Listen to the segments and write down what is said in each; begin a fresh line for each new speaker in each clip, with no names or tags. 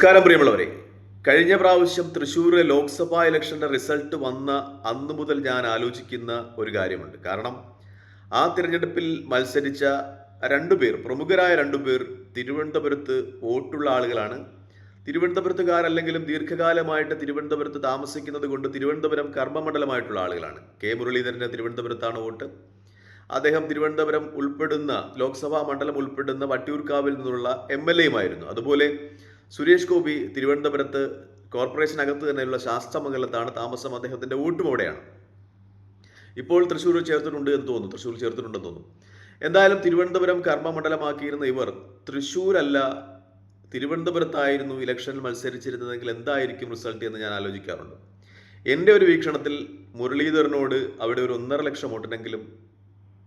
നമസ്കാരം പ്രിയമുള്ളവരെ. കഴിഞ്ഞ പ്രാവശ്യം തൃശ്ശൂർ ലോക്സഭാ ഇലക്ഷന്റെ റിസൾട്ട് വന്ന അന്ന് മുതൽ ഞാൻ ആലോചിക്കുന്ന ഒരു കാര്യമുണ്ട്. കാരണം ആ തിരഞ്ഞെടുപ്പിൽ മത്സരിച്ച രണ്ടുപേർ പ്രമുഖരായ രണ്ടുപേർ തിരുവനന്തപുരത്ത് വോട്ടുള്ള ആളുകളാണ്. തിരുവനന്തപുരത്തുകാരല്ലെങ്കിലും ദീർഘകാലമായിട്ട് തിരുവനന്തപുരത്ത് താമസിക്കുന്നത് കൊണ്ട് തിരുവനന്തപുരം കർമ്മമണ്ഡലമായിട്ടുള്ള ആളുകളാണ്. കെ മുരളീധരന്റെ തിരുവനന്തപുരത്താണ് വോട്ട്. അദ്ദേഹം തിരുവനന്തപുരം ഉൾപ്പെടുന്ന ലോക്സഭാ മണ്ഡലം ഉൾപ്പെടുന്ന വട്ടിയൂർക്കാവിൽ നിന്നുള്ള എം എൽ എയുമായിരുന്നു. അതുപോലെ സുരേഷ് ഗോപി തിരുവനന്തപുരത്ത് കോർപ്പറേഷനകത്ത് തന്നെയുള്ള ശാസ്ത്രമംഗലത്താണ് താമസം. അദ്ദേഹത്തിന്റെ വോട്ടും അവിടെയാണ്. ഇപ്പോൾ തൃശ്ശൂർ ചേർത്തിട്ടുണ്ട് എന്ന് തോന്നുന്നു. തൃശ്ശൂർ ചേർത്തിട്ടുണ്ടെന്ന് തോന്നുന്നു. എന്തായാലും തിരുവനന്തപുരം കർമ്മമണ്ഡലമാക്കിയിരുന്ന ഇവർ തൃശ്ശൂരല്ല തിരുവനന്തപുരത്തായിരുന്നു ഇലക്ഷനിൽ മത്സരിച്ചിരുന്നതെങ്കിൽ എന്തായിരിക്കും റിസൾട്ട് എന്ന് ഞാൻ ആലോചിക്കാറുണ്ട്. എന്റെ ഒരു വീക്ഷണത്തിൽ മുരളീധരനോട് അവിടെ ഒരു ഒന്നര ലക്ഷം വോട്ടിനെങ്കിലും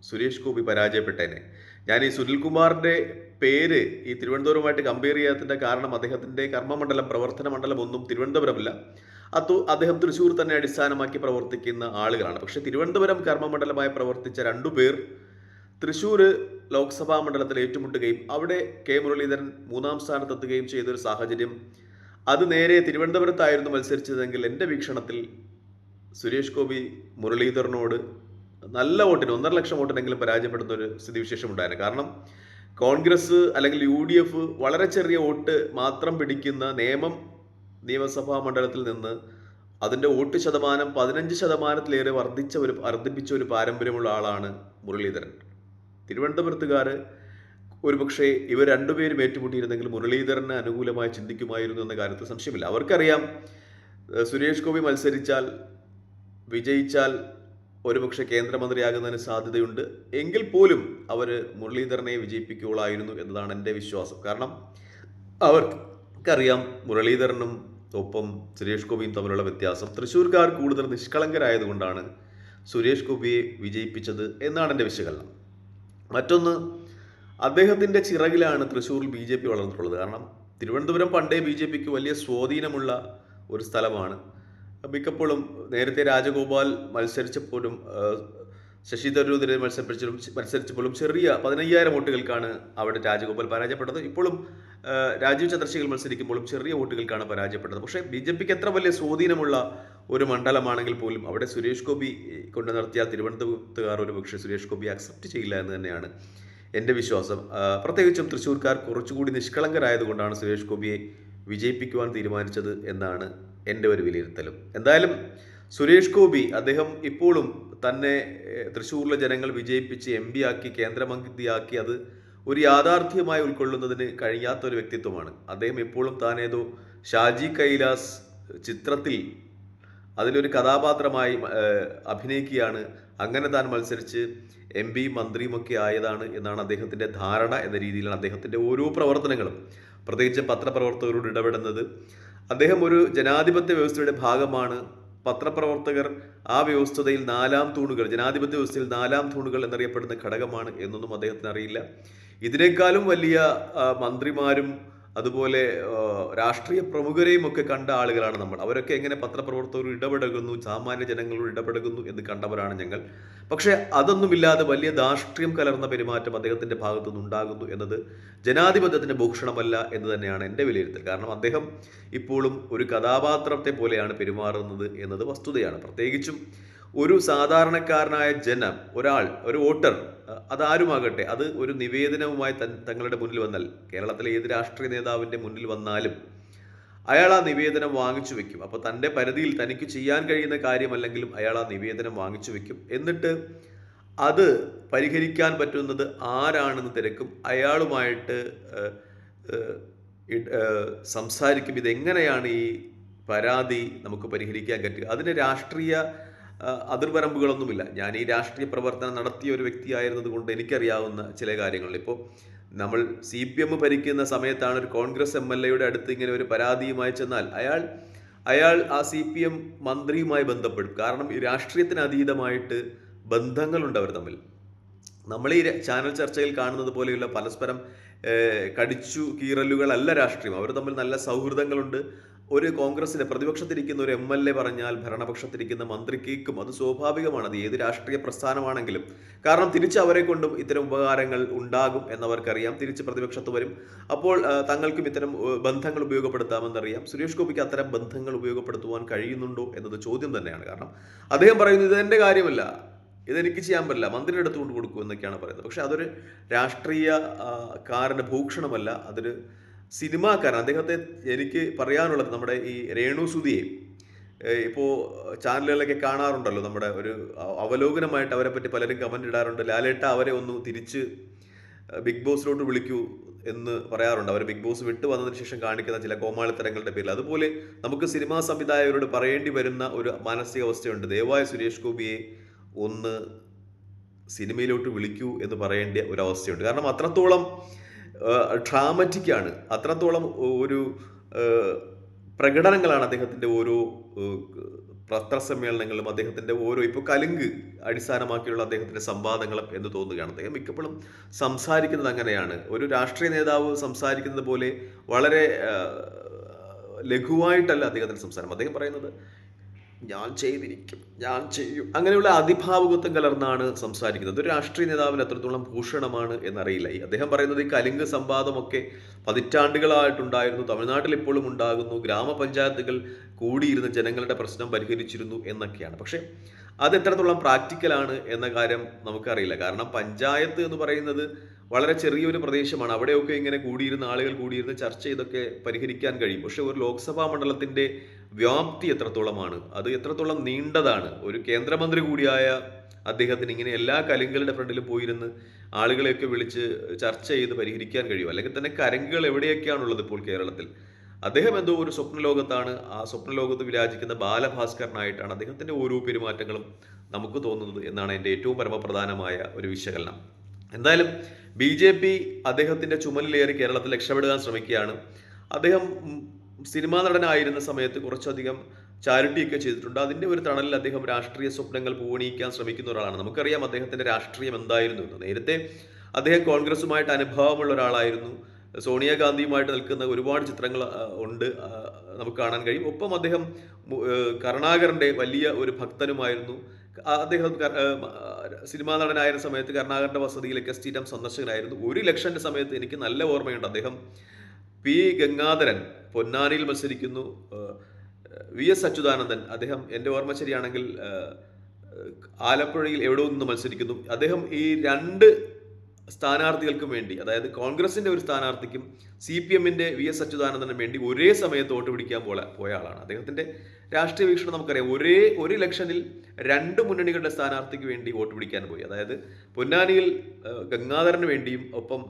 സുരേഷ് ഗോപി പരാജയപ്പെട്ടേനെ. ഞാൻ ഈ സുനിൽകുമാറിന്റെ പേര് ഈ തിരുവനന്തപുരവുമായിട്ട് കമ്പയർ ചെയ്യാത്തതിന്റെ കാരണം അദ്ദേഹത്തിന്റെ കർമ്മമണ്ഡലം പ്രവർത്തന മണ്ഡലം ഒന്നും തിരുവനന്തപുരമല്ല. അത് അദ്ദേഹം തൃശ്ശൂർ തന്നെ അടിസ്ഥാനമാക്കി പ്രവർത്തിക്കുന്ന ആളുകളാണ്. പക്ഷെ തിരുവനന്തപുരം കർമ്മമണ്ഡലമായി പ്രവർത്തിച്ച രണ്ടു പേർ തൃശ്ശൂർ ലോക്സഭാ മണ്ഡലത്തിൽ ഏറ്റുമുട്ടുകയും അവിടെ കെ. മുരളീധരൻ മൂന്നാം സ്ഥാനത്തെത്തുകയും ചെയ്തൊരു സാഹചര്യം അത് നേരെ തിരുവനന്തപുരത്തായിരുന്നു മത്സരിച്ചതെങ്കിൽ എന്റെ വീക്ഷണത്തിൽ സുരേഷ് ഗോപി മുരളീധരനോട് നല്ല വോട്ടിന് ഒന്നര ലക്ഷം വോട്ടിനെങ്കിലും പരാജയപ്പെടുന്ന ഒരു സ്ഥിതിവിശേഷം ഉണ്ടായിരുന്നു കാരണം കോൺഗ്രസ് അല്ലെങ്കിൽ യു ഡി എഫ് വളരെ ചെറിയ വോട്ട് മാത്രം പിടിക്കുന്ന നിയമം നിയമസഭാ മണ്ഡലത്തിൽ നിന്ന് അതിന്റെ വോട്ട് ശതമാനം പതിനഞ്ച് ശതമാനത്തിലേറെ വർദ്ധിച്ച ഒരു വർദ്ധിപ്പിച്ച ഒരു പാരമ്പര്യമുള്ള ആളാണ് മുരളീധരൻ. തിരുവനന്തപുരത്തുകാർ ഒരുപക്ഷെ ഇവർ രണ്ടുപേരും ഏറ്റുമുട്ടിയിരുന്നെങ്കിൽ മുരളീധരന് അനുകൂലമായി ചിന്തിക്കുമായിരുന്നു എന്ന കാര്യത്തിൽ സംശയമില്ല. അവർക്കറിയാം സുരേഷ് ഗോപി മത്സരിച്ചാൽ വിജയിച്ചാൽ ഒരുപക്ഷെ കേന്ദ്രമന്ത്രിയാകുന്നതിന് സാധ്യതയുണ്ട്. എങ്കിൽ പോലും അവർ മുരളീധരനെ വിജയിപ്പിക്കുകയുള്ളായിരുന്നു എന്നതാണ് എന്റെ വിശ്വാസം. കാരണം അവർക്കറിയാം മുരളീധരനും ഒപ്പം സുരേഷ് ഗോപിയും തമ്മിലുള്ള വ്യത്യാസം. തൃശ്ശൂർക്കാർ കൂടുതൽ നിഷ്കളങ്കരായതുകൊണ്ടാണ് സുരേഷ് ഗോപിയെ വിജയിപ്പിച്ചത് എന്നാണ് എന്റെ വിശകലനം. മറ്റൊന്ന് അദ്ദേഹത്തിന്റെ ചിറകിലാണ് തൃശ്ശൂരിൽ ബി ജെ പി വളർന്നിട്ടുള്ളത്. കാരണം തിരുവനന്തപുരം പണ്ടേ ബി ജെ പിക്ക് വലിയ സ്വാധീനമുള്ള ഒരു സ്ഥലമാണ് മിക്കപ്പോഴും നേരത്തെ രാജഗോപാൽ മത്സരിച്ചപ്പോഴും ശശി തരൂരിനെ മത്സരിപ്പിച്ചപ്പോഴും മത്സരിച്ചപ്പോഴും ചെറിയ പതിനയ്യായിരം വോട്ടുകൾക്കാണ് അവിടെ രാജഗോപാൽ പരാജയപ്പെട്ടത്. ഇപ്പോഴും രാജീവ് ചന്ദ്രശേഖർ മത്സരിക്കുമ്പോഴും ചെറിയ വോട്ടുകൾക്കാണ് പരാജയപ്പെട്ടത്. പക്ഷേ ബി ജെ പിക്ക് എത്ര വലിയ സ്വാധീനമുള്ള ഒരു മണ്ഡലമാണെങ്കിൽ പോലും അവിടെ സുരേഷ് ഗോപി കൊണ്ട് നിർത്തിയാൽ തിരുവനന്തപുരത്തുകാർ ഒരു പക്ഷേ സുരേഷ് ഗോപി അക്സെപ്റ്റ് ചെയ്യില്ല എന്ന് തന്നെയാണ് എന്റെ വിശ്വാസം. പ്രത്യേകിച്ചും തൃശ്ശൂർക്കാർ കുറച്ചുകൂടി നിഷ്കളങ്കരായതുകൊണ്ടാണ് സുരേഷ് ഗോപിയെ വിജയിപ്പിക്കുവാൻ തീരുമാനിച്ചത് എന്നാണ് എന്റെ ഒരു വിലയിരുത്തലും. എന്തായാലും സുരേഷ് ഗോപി അദ്ദേഹം ഇപ്പോഴും തന്നെ തൃശ്ശൂരിലെ ജനങ്ങൾ വിജയിപ്പിച്ച് എം പി ആക്കി കേന്ദ്രമന്ത്രിയാക്കി അത് ഒരു യാഥാർത്ഥ്യമായി ഉൾക്കൊള്ളുന്നതിന് കഴിയാത്ത ഒരു വ്യക്തിത്വമാണ്. അദ്ദേഹം ഇപ്പോഴും താനേതോ ഷാജി കൈലാസ് ചിത്രത്തിൽ അതിലൊരു കഥാപാത്രമായി അഭിനയിക്കുകയാണ്. അങ്ങനെ താൻ മത്സരിച്ച് എം പി മന്ത്രിയുമൊക്കെ ആയതാണ് എന്നാണ് അദ്ദേഹത്തിന്റെ ധാരണ എന്ന രീതിയിലാണ് അദ്ദേഹത്തിന്റെ ഓരോ പ്രവർത്തനങ്ങളും. പ്രത്യേകിച്ച് പത്രപ്രവർത്തകരോട് ഇടപെടുന്നത്. അദ്ദേഹം ഒരു ജനാധിപത്യ വ്യവസ്ഥയുടെ ഭാഗമാണ്. പത്രപ്രവർത്തകർ ആ വ്യവസ്ഥതയിൽ നാലാം തൂണുകൾ ജനാധിപത്യ വ്യവസ്ഥയിൽ നാലാം തൂണുകൾ എന്നറിയപ്പെടുന്ന ഘടകമാണ് എന്നൊന്നും അദ്ദേഹത്തിന് അറിയില്ല. ഇതിനേക്കാളും വലിയ മന്ത്രിമാരും അതുപോലെ രാഷ്ട്രീയ പ്രമുഖരെയും ഒക്കെ കണ്ട ആളുകളാണ് നമ്മൾ. അവരൊക്കെ എങ്ങനെ പത്രപ്രവർത്തകർ ഇടപഴകുന്നു സാമാന്യ ജനങ്ങളോട് ഇടപെടുകുന്നു എന്ന് കണ്ടവരാണ് ഞങ്ങൾ. പക്ഷേ അതൊന്നുമില്ലാതെ വലിയ ധാർഷ്ട്ര്യം കലർന്ന പെരുമാറ്റം അദ്ദേഹത്തിന്റെ ഭാഗത്തു നിന്നുണ്ടാകുന്നു എന്നത് ജനാധിപത്യത്തിന്റെ ഭൂഷണമല്ല എന്ന് തന്നെയാണ് എന്റെ വിലയിരുത്തൽ. കാരണം അദ്ദേഹം ഇപ്പോഴും ഒരു കഥാപാത്രത്തെ പോലെയാണ് പെരുമാറുന്നത് എന്നത് വസ്തുതയാണ്. പ്രത്യേകിച്ചും ഒരു സാധാരണക്കാരനായ ജനം ഒരാൾ ഒരു വോട്ടർ അതാരുമാകട്ടെ അത് ഒരു നിവേദനവുമായി തങ്ങളുടെ മുന്നിൽ വന്നാൽ കേരളത്തിലെ ഏത് രാഷ്ട്രീയ നേതാവിന്റെ മുന്നിൽ വന്നാലും അയാൾ ആ നിവേദനം വാങ്ങിച്ചു വെക്കും. അപ്പോൾ തന്റെ പരിധിയിൽ തനിക്ക് ചെയ്യാൻ കഴിയുന്ന കാര്യമല്ലെങ്കിലും അയാൾ ആ നിവേദനം വാങ്ങിച്ചു വെക്കും. എന്നിട്ട് അത് പരിഹരിക്കാൻ പറ്റുന്നത് ആരാണെന്ന് തിരക്കും. അയാളുമായിട്ട് സംസാരിക്കും. ഇതെങ്ങനെയാണ് ഈ പരാതി നമുക്ക് പരിഹരിക്കാൻ പറ്റുക? അതിന് രാഷ്ട്രീയ അതിർവരമ്പുകളൊന്നുമില്ല. ഞാൻ ഈ രാഷ്ട്രീയ പ്രവർത്തനം നടത്തിയ ഒരു വ്യക്തിയായിരുന്നത് കൊണ്ട് എനിക്കറിയാവുന്ന ചില കാര്യങ്ങൾ. ഇപ്പോൾ നമ്മൾ സി പി എം ഭരിക്കുന്ന സമയത്താണ് ഒരു കോൺഗ്രസ് എം എൽ എയുടെ അടുത്ത് ഇങ്ങനെ ഒരു പരാതിയുമായി ചെന്നാൽ അയാൾ അയാൾ ആ സി പി എം മന്ത്രിയുമായി ബന്ധപ്പെടും. കാരണം ഈ രാഷ്ട്രീയത്തിന് അതീതമായിട്ട് ബന്ധങ്ങളുണ്ട് അവർ തമ്മിൽ. നമ്മൾ ഈ ചാനൽ ചർച്ചയിൽ കാണുന്നത് പോലെയുള്ള പരസ്പരം കടിച്ചു കീറലുകളല്ല രാഷ്ട്രീയം. അവർ തമ്മിൽ നല്ല സൗഹൃദങ്ങളുണ്ട്. ഒരു കോൺഗ്രസിലെ പ്രതിപക്ഷത്തിരിക്കുന്ന ഒരു എം എൽ എ പറഞ്ഞാൽ ഭരണപക്ഷത്തിരിക്കുന്ന മന്ത്രി കേൾക്കും അത് സ്വാഭാവികമാണ്. അത് ഏത് രാഷ്ട്രീയ പ്രസ്ഥാനമാണെങ്കിലും. കാരണം തിരിച്ച് അവരെ കൊണ്ടും ഇത്തരം ഉപകാരങ്ങൾ ഉണ്ടാകും എന്നവർക്കറിയാം. തിരിച്ച് പ്രതിപക്ഷത്ത് വരും. അപ്പോൾ തങ്ങൾക്കും ഇത്തരം ബന്ധങ്ങൾ ഉപയോഗപ്പെടുത്താമെന്നറിയാം. സുരേഷ് ഗോപിക്ക് അത്തരം ബന്ധങ്ങൾ ഉപയോഗപ്പെടുത്തുവാൻ കഴിയുന്നുണ്ടോ എന്നത് ചോദ്യം തന്നെയാണ്. കാരണം അദ്ദേഹം പറയുന്നത് ഇത് എന്റെ കാര്യമല്ല. ഇതെനിക്ക് ചെയ്യാൻ പറ്റില്ല. മന്ത്രിയുടെ അടുത്ത് കൊണ്ട് എന്നൊക്കെയാണ് പറയുന്നത്. പക്ഷെ അതൊരു രാഷ്ട്രീയ ആ, കാരന് ഭൂഷണമല്ല. അതൊരു സിനിമാക്കാരൻ അദ്ദേഹത്തെ എനിക്ക് പറയാനുള്ളത് നമ്മുടെ ഈ രേണു സുധിയെ ഇപ്പോൾ ചാനലുകളിലൊക്കെ കാണാറുണ്ടല്ലോ നമ്മുടെ ഒരു അവലോകനമായിട്ട് അവരെ പറ്റി പലരും കമന്റ് ഇടാറുണ്ട്. ലാലേട്ട അവരെ ഒന്ന് തിരിച്ച് ബിഗ് ബോസിലോട്ട് വിളിക്കൂ എന്ന് പറയാറുണ്ട്. അവർ ബിഗ് ബോസ് വിട്ടു വന്നതിന് ശേഷം കാണിക്കുന്ന ചില കോമാളിത്തരങ്ങളുടെ പേരിൽ. അതുപോലെ നമുക്ക് സിനിമാ സംവിധായകരോട് പറയേണ്ടി വരുന്ന ഒരു മാനസികാവസ്ഥയുണ്ട്. ദയവായ സുരേഷ് ഗോപിയെ ഒന്ന് സിനിമയിലോട്ട് വിളിക്കൂ എന്ന് പറയേണ്ട ഒരു അവസ്ഥയുണ്ട്. കാരണം അത്രത്തോളം ഡ്രാമറ്റിക് ആണ്. അത്രത്തോളം ഒരു പ്രകടനങ്ങളാണ് അദ്ദേഹത്തിന്റെ ഓരോ പത്രസമ്മേളനങ്ങളും അദ്ദേഹത്തിന്റെ ഓരോ ഇപ്പോൾ കലുങ്ക് അടിസ്ഥാനമാക്കിയുള്ള അദ്ദേഹത്തിന്റെ സംവാദങ്ങളും എന്ന് തോന്നുകയാണ്. അദ്ദേഹം മിക്കപ്പോഴും സംസാരിക്കുന്നത് അങ്ങനെയാണ്. ഒരു രാഷ്ട്രീയ നേതാവ് സംസാരിക്കുന്നത് പോലെ വളരെ ലഘുവായിട്ടല്ല അദ്ദേഹത്തിന്റെ സംസാരം. അദ്ദേഹം പറയുന്നത് ഞാൻ ചെയ്തിരിക്കും ഞാൻ ചെയ്യും. അങ്ങനെയുള്ള അതിഭാവുകത്വം കലർന്നാണ് സംസാരിക്കുന്നത്. ഒരു രാഷ്ട്രീയ നേതാവിന് എത്രത്തോളം ഭൂഷണമാണ് എന്നറിയില്ല. ഈ അദ്ദേഹം പറയുന്നത് ഈ കലിംഗ സംവാദമൊക്കെ പതിറ്റാണ്ടുകളായിട്ടുണ്ടായിരുന്നു തമിഴ്നാട്ടിൽ ഇപ്പോഴും ഉണ്ടാകുന്നു ഗ്രാമപഞ്ചായത്തുകൾ കൂടിയിരുന്ന് ജനങ്ങളുടെ പ്രശ്നം പരിഹരിച്ചിരുന്നു എന്നൊക്കെയാണ്. പക്ഷേ അത് എത്രത്തോളം പ്രാക്ടിക്കലാണ് എന്ന കാര്യം നമുക്കറിയില്ല. കാരണം പഞ്ചായത്ത് എന്ന് പറയുന്നത് വളരെ ചെറിയൊരു പ്രദേശമാണ്. അവിടെയൊക്കെ ഇങ്ങനെ കൂടിയിരുന്ന ആളുകൾ കൂടിയിരുന്ന് ചർച്ച ചെയ്തൊക്കെ പരിഹരിക്കാൻ കഴിയും. പക്ഷേ ഒരു ലോക്സഭാ മണ്ഡലത്തിന്റെ വ്യാപ്തി എത്രത്തോളമാണ്? അത് എത്രത്തോളം നീണ്ടതാണ്? ഒരു കേന്ദ്രമന്ത്രി കൂടിയായ അദ്ദേഹത്തിന് ഇങ്ങനെ എല്ലാ കലിങ്ങളുടെ ഫ്രണ്ടിലും പോയിരുന്ന് ആളുകളെയൊക്കെ വിളിച്ച് ചർച്ച ചെയ്ത് പരിഹരിക്കാൻ കഴിയും. അല്ലെങ്കിൽ തന്നെ കരങ്കുകൾ എവിടെയൊക്കെയാണുള്ളത് ഇപ്പോൾ കേരളത്തിൽ? അദ്ദേഹം എന്തോ ഒരു സ്വപ്ന ലോകത്താണ് ആ സ്വപ്നലോകത്ത് വിരാജിക്കുന്ന ബാലഭാസ്കരനായിട്ടാണ് അദ്ദേഹത്തിന്റെ ഓരോ പെരുമാറ്റങ്ങളും നമുക്ക് തോന്നുന്നത് എന്നാണ് എന്റെ ഏറ്റവും പരമപ്രധാനമായ ഒരു വിശകലനം. എന്തായാലും ബി ജെ പി അദ്ദേഹത്തിന്റെ ചുമലിലേറി കേരളത്തിൽ രക്ഷപ്പെടുവാൻ ശ്രമിക്കുകയാണ്. അദ്ദേഹം സിനിമാ നടനായിരുന്ന സമയത്ത് കുറച്ചധികം ചാരിറ്റിയൊക്കെ ചെയ്തിട്ടുണ്ട്. അതിന്റെ ഒരു തണലിൽ അദ്ദേഹം രാഷ്ട്രീയ സ്വപ്നങ്ങൾ പൂവണിയിക്കാൻ ശ്രമിക്കുന്ന ഒരാളാണ്. നമുക്കറിയാം അദ്ദേഹത്തിന്റെ രാഷ്ട്രീയം എന്തായിരുന്നു നേരത്തെ അദ്ദേഹം കോൺഗ്രസുമായിട്ട് അനുഭവമുള്ള ഒരാളായിരുന്നു. സോണിയാഗാന്ധിയുമായിട്ട് നിൽക്കുന്ന ഒരുപാട് ചിത്രങ്ങൾ ഉണ്ട് നമുക്ക് കാണാൻ കഴിയും. ഒപ്പം അദ്ദേഹം കരുണാകരന്റെ വലിയ ഒരു ഭക്തനുമായിരുന്നു. അദ്ദേഹം സിനിമാ നടനായിരുന്ന സമയത്ത് കരുണാകരന്റെ വസതിയിലൊക്കെ സ്ഥിരം സന്ദർശകനായിരുന്നു. ഒരു ലക്ഷന്റെ സമയത്ത് എനിക്ക് നല്ല ഓർമ്മയുണ്ട്. അദ്ദേഹം പി ഗംഗാധരൻ പൊന്നാനിയിൽ മത്സരിക്കുന്നു. വി എസ് അച്യുതാനന്ദൻ അദ്ദേഹം എന്റെ ഓർമ്മ ശരിയാണെങ്കിൽ ആലപ്പുഴയിൽ എവിടെ നിന്ന് മത്സരിക്കുന്നു. അദ്ദേഹം ഈ രണ്ട് സ്ഥാനാർത്ഥികൾക്കും വേണ്ടി അതായത് കോൺഗ്രസിന്റെ ഒരു സ്ഥാനാർത്ഥിക്കും സി പി എമ്മിന്റെ വി എസ് അച്യുതാനന്ദനും വേണ്ടി ഒരേ സമയത്ത് വോട്ട് പിടിക്കാൻ പോലെ പോയ ആളാണ്. അദ്ദേഹത്തിന്റെ രാഷ്ട്രീയ വീക്ഷണം നമുക്കറിയാം. ഒരേ ഒരു ഇലക്ഷനിൽ രണ്ട് മുന്നണികളുടെ സ്ഥാനാർത്ഥിക്ക് വേണ്ടി വോട്ട് പിടിക്കാൻ പോയി. അതായത് പൊന്നാനിയിൽ ഗംഗാധരന് വേണ്ടിയും ഒപ്പം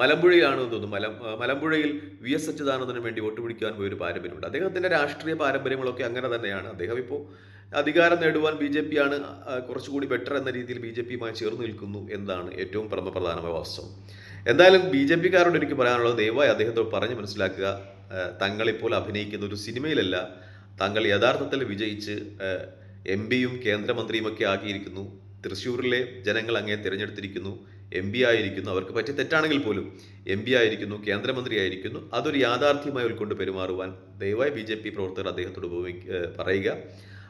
മലമ്പുഴയിലാണെന്ന് തോന്നുന്നു. മല മലമ്പുഴയിൽ വി എസ് അച്യുതാനന്ദന് വേണ്ടി വോട്ട് പിടിക്കാൻ പോയ ഒരു പാരമ്പര്യമുണ്ട്. അദ്ദേഹത്തിന്റെ രാഷ്ട്രീയ പാരമ്പര്യങ്ങളൊക്കെ അങ്ങനെ തന്നെയാണ്. അദ്ദേഹം ഇപ്പോൾ അധികാരം നേടുവാൻ ബി ജെ പി ആണ് കുറച്ചുകൂടി ബെറ്റർ എന്ന രീതിയിൽ ബി ജെ പിയുമായി ചേർന്ന് നിൽക്കുന്നു എന്നാണ് ഏറ്റവും പരമപ്രധാനമായ വാസ്തവം. എന്തായാലും ബി ജെ പിക്കാരോട് എനിക്ക് പറയാനുള്ളത് ദയവായി അദ്ദേഹത്തോട് പറഞ്ഞ് മനസ്സിലാക്കുക. തങ്ങളിപ്പോൾ അഭിനയിക്കുന്ന ഒരു സിനിമയിലല്ല താങ്കൾ യഥാർത്ഥത്തിൽ വിജയിച്ച് എം പിയും കേന്ദ്രമന്ത്രിയുമൊക്കെ ആക്കിയിരിക്കുന്നു. തൃശ്ശൂരിലെ ജനങ്ങൾ അങ്ങേ തിരഞ്ഞെടുത്തിരിക്കുന്നു. എം പി ആയിരിക്കുന്നു. അവർക്ക് പറ്റിയ തെറ്റാണെങ്കിൽ പോലും എം പി ആയിരിക്കുന്നു കേന്ദ്രമന്ത്രി ആയിരിക്കുന്നു. അതൊരു യാഥാർത്ഥ്യമായി ഉൾക്കൊണ്ട് പെരുമാറുവാൻ ദയവായി ബി ജെ പി പ്രവർത്തകർ അദ്ദേഹത്തോട് പറയുക.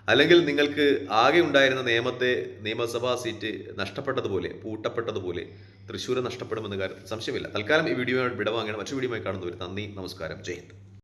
അല്ലെങ്കിൽ നിങ്ങൾക്ക് ആകെ ഉണ്ടായിരുന്ന നിയമത്തെ നിയമസഭാ സീറ്റ് നഷ്ടപ്പെട്ടതുപോലെ പൂട്ടപ്പെട്ടതുപോലെ തൃശ്ശൂർ നഷ്ടപ്പെടുമെന്ന കാര്യത്തിൽ സംശയമില്ല. തൽക്കാലം ഈ വീഡിയോ വിടവാങ്ങണം മറ്റു വീഡിയോയുമായി കാണുന്നവർ നന്ദി നമസ്കാരം. ജയ്